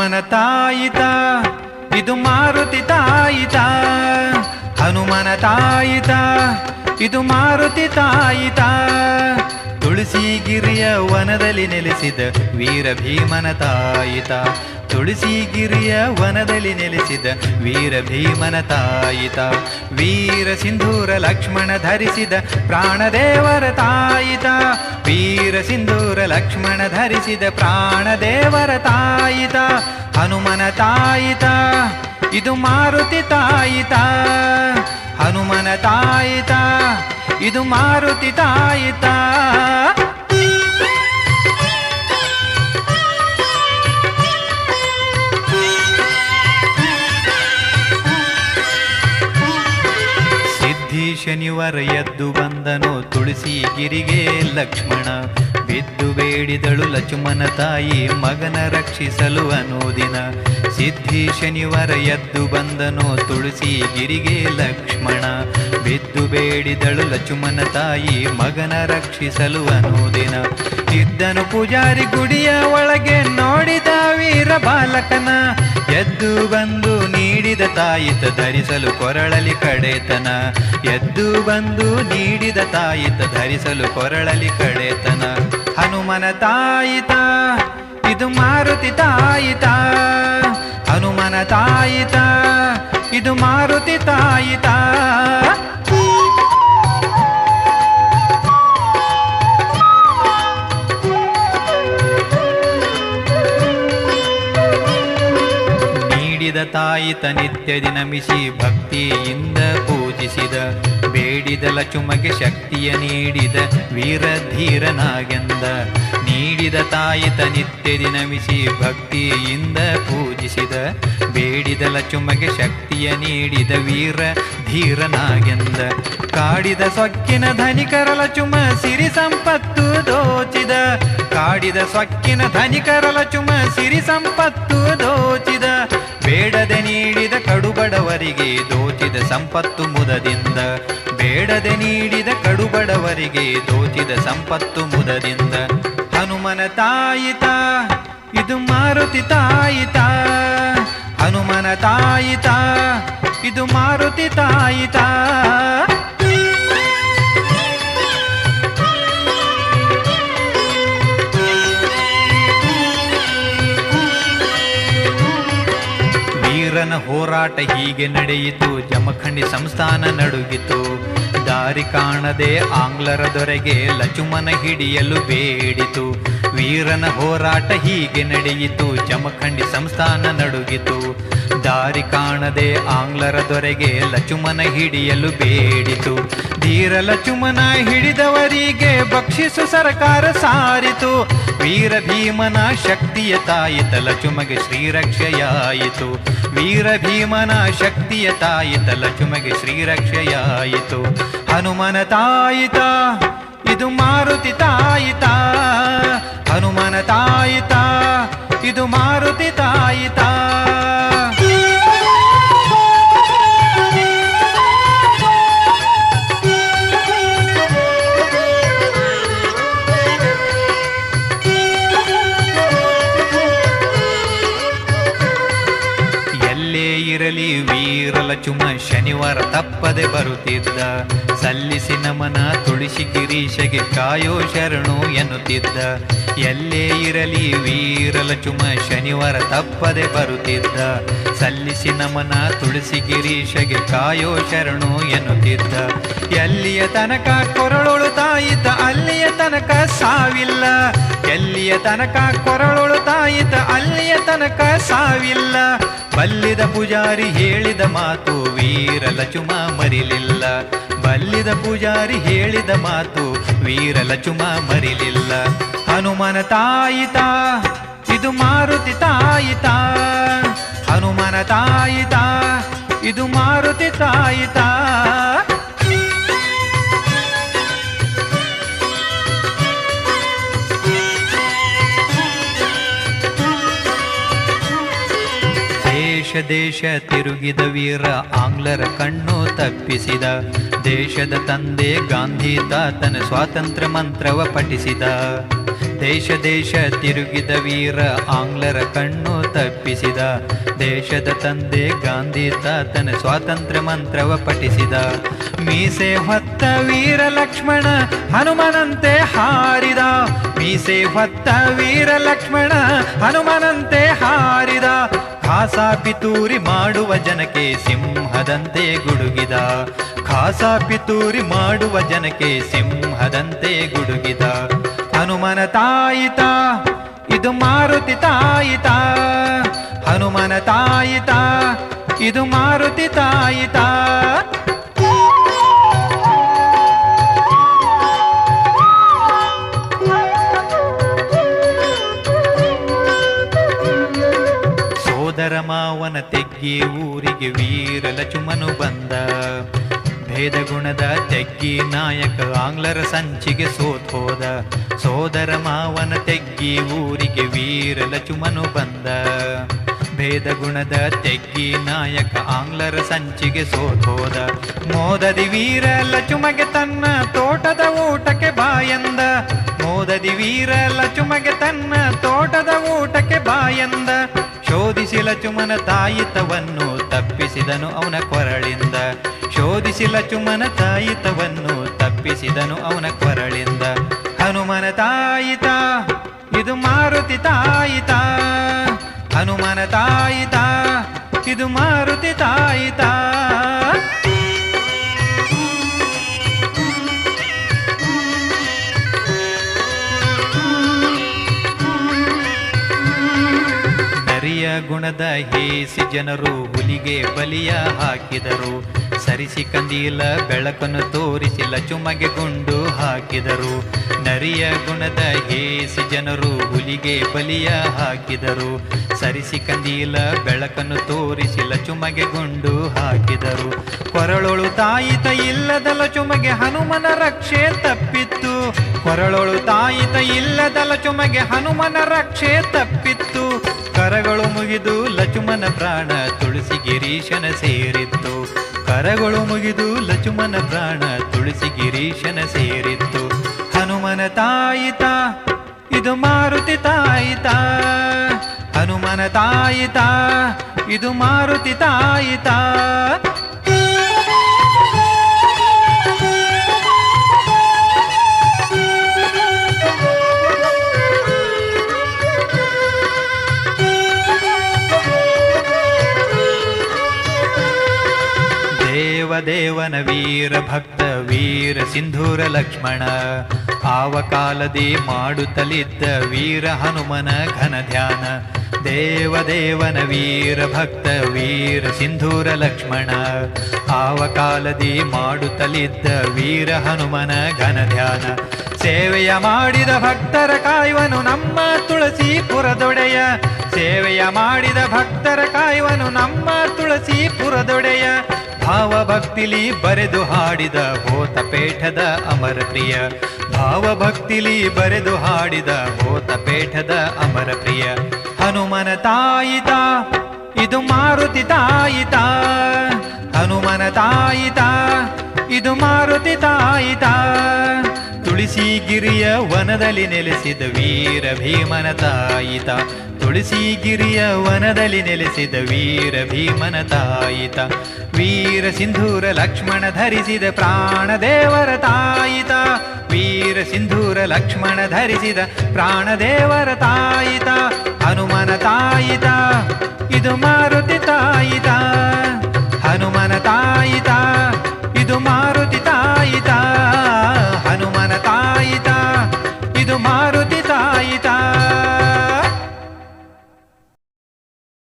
ಹನುಮನ ತಾಯಿತ ಇದು ಮಾರುತಿ ತಾಯಿತ. ಹನುಮನ ತಾಯಿತ ಇದು ಮಾರುತಿ ತಾಯಿತ. ತುಳಸಿಗಿರಿಯ ವನದಲ್ಲಿ ನೆಲೆಸಿದ ವೀರ ಭೀಮನ ತಾಯಿತ. ತುಳಸಿಗಿರಿಯ ವನದಲ್ಲಿ ನೆಲೆಸಿದ ವೀರ ಭೀಮನ ತಾಯಿತ. ವೀರ ಸಿಂಧೂರ ಲಕ್ಷ್ಮಣ ಧರಿಸಿದ ಪ್ರಾಣದೇವರ ತಾಯಿತ. ವೀರ ಸಿಂಧೂರ ಲಕ್ಷ್ಮಣ ಧರಿಸಿದ ಪ್ರಾಣದೇವರ ತಾಯಿತ. ಹನುಮನ ತಾಯಿತ, ಇದು ಮಾರುತಿ ತಾಯಿತ. ಹನುಮನ ತಾಯಿತ ಇದು ಮಾರುತಿ ತಾಯಿತ. ಸಿದ್ಧಿ ಶನಿವಾರ ಎದ್ದು ಬಂದನು ತುಳಸಿ ಗಿರಿಗೆ ಲಕ್ಷ್ಮಣ. ಬಿದ್ದು ಬೇಡಿದಳು ಲಚುಮನ ತಾಯಿ. ಮಗನ ರಕ್ಷಿಸಲು ಅನೋದಿನ. ಸಿದ್ಧಿ ಶನಿವಾರ ಎದ್ದು ಬಂದನು ತುಳಸಿ ಗಿರಿಗೆ ಲಕ್ಷ್ಮಣ. ಬಿದ್ದು ಬೇಡಿದಳು ಲಚುಮನ ತಾಯಿ. ಮಗನ ರಕ್ಷಿಸಲು ಅನೋದಿನ. ಇದ್ದನು ಪೂಜಾರಿ ಗುಡಿಯ ಒಳಗೆ ನೋಡಿದ ವೀರ ಬಾಲಕನ. ಎದ್ದು ಬಂದು ನೀಡಿದ ತಾಯಿತ ಧರಿಸಲು ಕೊರಳಲಿ ಕಡೆತನ. ಎದ್ದು ಬಂದು ನೀಡಿದ ತಾಯಿತ ಧರಿಸಲು ಕೊರಳಲಿ ಕಡೆತನ. ಹನುಮನ ತಾಯಿತ, ಇದು ಮಾರುತಿ ತಾಯಿತ. ಹನುಮನ ತಾಯಿತ, ಇದು ಮಾರುತಿ ತಾಯಿತ. ನೀಡಿದ ತಾಯಿತ ನಿತ್ಯ ದಿನಮಿಸಿ ಭಕ್ತಿಯಿಂದ ಪೂಜಿಸಿದ ಬೇಡಿದ ಲಚುಮಗೆ ಶಕ್ತಿಯ ನೀಡಿದ ವೀರ ಧೀರನಾಗೆಂದ. ನೀಡಿದ ತಾಯಿತ ನಿತ್ಯ ದಿನವಿಸಿ ಭಕ್ತಿಯಿಂದ ಪೂಜಿಸಿದ. ಬೇಡಿದ ಲಚುಮಗೆ ಶಕ್ತಿಯ ನೀಡಿದ ವೀರ ಧೀರನಾಗೆಂದ. ಕಾಡಿದ ಸೊಕ್ಕಿನ ಧನಿಕರ ಲಚುಮ ಸಿರಿ ಸಂಪತ್ತು ದೋಚಿದ. ಕಾಡಿದ ಸೊಕ್ಕಿನ ಧನಿಕರ ಲಚುಮ ಸಿರಿ ಸಂಪತ್ತು ದೋಚಿದ. ಬೇಡದೆ ನೀಡಿದ ಕಡುಬಡವರಿಗೆ ದೋಚಿದ ಸಂಪತ್ತು ಮುದದಿಂದ. ಬೇಡದೆ ನೀಡಿದ ಕಡುಬಡವರಿಗೆ ದೋಚಿದ ಸಂಪತ್ತು ಮುದದಿಂದ. ಹನುಮನ ತಾಯಿತ, ಇದು ಮಾರುತಿ ತಾಯಿತ. ಹನುಮನ ತಾಯಿತ, ಇದು ಮಾರುತಿ ತಾಯಿತ. ವೀರನ ಹೋರಾಟ ಹೀಗೆ ನಡೆಯಿತು. ಜಮಖಂಡಿ ಸಂಸ್ಥಾನ ನಡುಗಿತು. ದಾರಿ ಕಾಣದೆ ಆಂಗ್ಲರ ದೊರೆಗೆ ಲಚುಮನ ಹಿಡಿಯಲು ಬೇಡಿತು. ವೀರನ ಹೋರಾಟ ಹೀಗೆ ನಡೆಯಿತು. ಜಮಖಂಡಿ ಸಂಸ್ಥಾನ ನಡುಗಿತು. ದಾರಿ ಕಾಣದೆ ಆಂಗ್ಲರ ದೊರೆಗೆ ಲಚುಮನ ಹಿಡಿಯಲು ಬೇಡಿತು. ಧೀರ ಲಚುಮನ ಹಿಡಿದವರಿಗೆ ಬಕ್ಷಿಸು ಸರ್ಕಾರ ಸಾರಿತು. ವೀರ ಭೀಮನ ಶಕ್ತಿಯ ತಾಯಿತ ಲಚುಮಗೆ ಶ್ರೀರಕ್ಷೆಯಾಯಿತು. ವೀರ ಭೀಮನ ಶಕ್ತಿಯ ತಾಯಿತ ಲಚುಮಗೆ ಶ್ರೀರಕ್ಷೆಯಾಯಿತು. ಹನುಮನ ತಾಯಿತ ಇದು ಮಾರುತಿ ತಾಯಿತ ಹನುಮನ ತಾಯಿತ ಇದು ಮಾರುತಿ ತಾಯಿತ ತಪ್ಪದೆ ಬರುತ್ತಿದ್ದ. ಸಲ್ಲಿಸಿ ನಮನ ತುಳಸಿ ಗಿರೀಶಗೆ ಕಾಯೋ ಶರಣು ಎನ್ನುತ್ತಿದ್ದ. ಎಲ್ಲೇ ಇರಲಿ ವೀರಲ ಚುಮ ಶನಿವಾರ ತಪ್ಪದೆ ಬರುತ್ತಿದ್ದ. ಸಲ್ಲಿಸಿ ನಮನ ತುಳಸಿ ಗಿರೀಶಗೆ ಕಾಯೋ ಶರಣು ಎನ್ನುತ್ತಿದ್ದ. ಎಲ್ಲಿಯ ತನಕ ಕೊರಳೊಳು ತಾಯಿತ ಅಲ್ಲಿಯ ತನಕ ಸಾವಿಲ್ಲ. ಎಲ್ಲಿಯ ತನಕ ಕೊರಳೊಳು ತಾಯಿತ ಅಲ್ಲಿಯ ತನಕ ಸಾವಿಲ್ಲ. ಬಲ್ಲಿದ ಪೂಜಾರಿ ಹೇಳಿದ ಮಾತು ವೀರ ಲಚುಮ ಮರಿಲಿಲ್ಲ. ಬಲ್ಲಿದ ಪೂಜಾರಿ ಹೇಳಿದ ಮಾತು ವೀರ ಲಚುಮ ಮರಿಲಿಲ್ಲ. ಹನುಮನ ತಾಯಿತ, ಇದು ಮಾರುತಿ ತಾಯಿತ. ಹನುಮನ ತಾಯಿತ, ಇದು ಮಾರುತಿ ತಾಯಿತ. ದೇಶ ತಿರುಗಿದ ವೀರ, ಆಂಗ್ಲರ ಕಣ್ಣು ತಪ್ಪಿಸಿದ. ದೇಶದ ತಂದೆ ಗಾಂಧಿ, ತಾತನ ಸ್ವಾತಂತ್ರ್ಯ ಮಂತ್ರವ ಪಠಿಸಿದ. ದೇಶ ದೇಶ ತಿರುಗಿದ ವೀರ, ಆಂಗ್ಲರ ಕಣ್ಣು ತಪ್ಪಿಸಿದ. ದೇಶದ ತಂದೆ ಗಾಂಧಿ, ತಾತನ ಸ್ವಾತಂತ್ರ್ಯ ಮಂತ್ರವ ಪಠಿಸಿದ. ಮೀಸೆ ಹೊತ್ತ ವೀರ ಲಕ್ಷ್ಮಣ ಹನುಮನಂತೆ ಹಾರಿದ. ಮೀಸೆ ಹೊತ್ತ ವೀರ ಲಕ್ಷ್ಮಣ ಹನುಮನಂತೆ ಹಾರಿದ. ಖಾಸಾ ಪಿತೂರಿ ಮಾಡುವ ಜನಕ್ಕೆ ಸಿಂಹದಂತೆ ಗುಡುಗಿದ. ಖಾಸಾ ಪಿತೂರಿ ಮಾಡುವ ಜನಕ್ಕೆ ಸಿಂಹದಂತೆ ಗುಡುಗಿದ. ಹನುಮನ ತಾಯಿತ, ಇದು ಮಾರುತಿ ತಾಯಿತ. ಹನುಮನ ತಾಯಿತ, ಇದು ಮಾರುತಿ ತಾಯಿತ. ಮಾವನ ತೆಗ್ಗಿ ಊರಿಗೆ ವೀರ ಲಚುಮನು ಬಂದ. ಭೇದ ಗುಣದ ತೆಗ್ಗಿ ನಾಯಕ ಆಂಗ್ಲರ ಸಂಚಿಗೆ ಸೋತ್ ಹೋದ. ಸೋದರ ಮಾವನ ತೆಗ್ಗಿ ಊರಿಗೆ ವೀರ ಲಚುಮನು ಬಂದ. ಭೇದ ಗುಣದ ತೆಗ್ಗಿ ನಾಯಕ ಆಂಗ್ಲರ ಸಂಚಿಗೆ ಸೋತ್ ಹೋದ. ಮೋದದಿ ವೀರ ಲಚುಮಗೆ ತನ್ನ ತೋಟದ ಊಟಕ್ಕೆ ಬಾಯಂದ ಮೋದದಿ ವೀರ ಲಚುಮಗೆ ತನ್ನ ತೋಟದ ಊಟಕ್ಕೆ ಬಾಯಂದ ಶೋಧಿಸಿ ಲಚುಮನ ತಾಯಿತವನ್ನು ತಪ್ಪಿಸಿದನು ಅವನ ಕೊರಳಿಂದ. ಶೋಧಿಸಿ ಲಚುಮನ ತಾಯಿತವನ್ನು ತಪ್ಪಿಸಿದನು ಅವನ ಕೊರಳಿಂದ. ಹನುಮನ ತಾಯಿತ, ಇದು ಮಾರುತಿ ತಾಯಿತ. ಹನುಮನ ತಾಯಿತ, ಇದು ಮಾರುತಿ ತಾಯಿತ. ಗುಣದ ಹೇಸಿ ಜನರು ಹುಲಿಗೆ ಬಲಿಯ ಹಾಕಿದರು. ಸರಿಸಿ ಕಂದೀಲ ಬೆಳಕನ್ನು ತೋರಿಸಿಲ್ಲ ಲಚುಮಗೆ ಗುಂಡು ಹಾಕಿದರು. ನರಿಯ ಗುಣದ ಹೇಸಿ ಜನರು ಹುಲಿಗೆ ಬಲಿಯ ಹಾಕಿದರು. ಸರಿಸಿ ಕಂದೀಲ ಬೆಳಕನ್ನು ತೋರಿಸಿ ಲಚುಮಗೆ ಗುಂಡು ಹಾಕಿದರು. ಕೊರಳೊಳು ತಾಯಿತ ಇಲ್ಲದ ಲಚುಮಗೆ ಹನುಮನ ರಕ್ಷೆ ತಪ್ಪಿತ್ತು. ಕೊರಳೊಳು ತಾಯಿತ ಇಲ್ಲದ ಲಚುಮಗೆ ಹನುಮನ ರಕ್ಷೆ ತಪ್ಪಿತ್ತು. ಕರಗಳು ಮುಗಿದು ಲಚುಮನ ಪ್ರಾಣ ತುಳಸಿ ಗಿರೀಶನ ಸೇರಿತ್ತು. ಕರಗಳು ಮುಗಿದು ಲಚುಮನ ಪ್ರಾಣ ತುಳಸಿ ಗಿರೀಶನ ಸೇರಿತ್ತು. ಹನುಮನ ತಾಯಿತ, ಇದು ಮಾರುತಿ ತಾಯಿತ. ಹನುಮನ ತಾಯಿತ, ಇದು ಮಾರುತಿ ತಾಯಿತ. ದೇವದೇವನ ವೀರ ಭಕ್ತ ವೀರ ಸಿಂಧೂರ ಲಕ್ಷ್ಮಣ ಆವ ಕಾಲದಿ ಮಾಡುತ್ತಲಿದ್ದ ವೀರ ಹನುಮನ ಘನ ಧ್ಯಾನ. ದೇವದೇವನ ವೀರ ಭಕ್ತ ವೀರ ಸಿಂಧೂರ ಲಕ್ಷ್ಮಣ. ಆವಕಾಲದಿ ಮಾಡುತ್ತಲಿದ್ದ ವೀರ ಹನುಮನ ಘನ ಧ್ಯಾನ. ಸೇವೆಯ ಮಾಡಿದ ಭಕ್ತರ ಕಾಯುವನು ನಮ್ಮ ತುಳಸಿ ಪುರದೊಡೆಯ ಸೇವೆಯ ಮಾಡಿದ ಭಕ್ತರ ಕಾಯುವನು ನಮ್ಮ ತುಳಸಿ ಪುರದೊಡೆಯ ಭಾವಭಕ್ತಿಲಿ ಬರೆದು ಹಾಡಿದ ಹೋತಪೇಠದ ಅಮರ ಪ್ರಿಯ ಭಾವಭಕ್ತಿಲಿ ಬರೆದು ಹಾಡಿದ ಹೋತಪೇಠದ ಅಮರ ಪ್ರಿಯ. ಹನುಮನ ತಾಯಿತ ಇದು ಮಾರುತಿ ತಾಯಿತ ಹನುಮನ ತಾಯಿತ ಇದು ಮಾರುತಿ ತಾಯಿತ ತುಳಸಿ ಗಿರಿಯ ವನದಲ್ಲಿ ನೆಲೆಸಿದ ವೀರ ಭೀಮನ ತಾಯಿತ ತುಳಸಿ ಗಿರಿಯ ವನದಲ್ಲಿ ನೆಲೆಸಿದ ವೀರ ಭೀಮನ ತಾಯಿತ, ವೀರ ಸಿಂಧೂರ ಲಕ್ಷ್ಮಣ ಧರಿಸಿದ ಪ್ರಾಣ ದೇವರ ತಾಯಿತ, ವೀರ ಸಿಂಧೂರ ಲಕ್ಷ್ಮಣ ಧರಿಸಿದ ಪ್ರಾಣ ದೇವರ ತಾಯಿತ, ಹನುಮನ ತಾಯಿತ.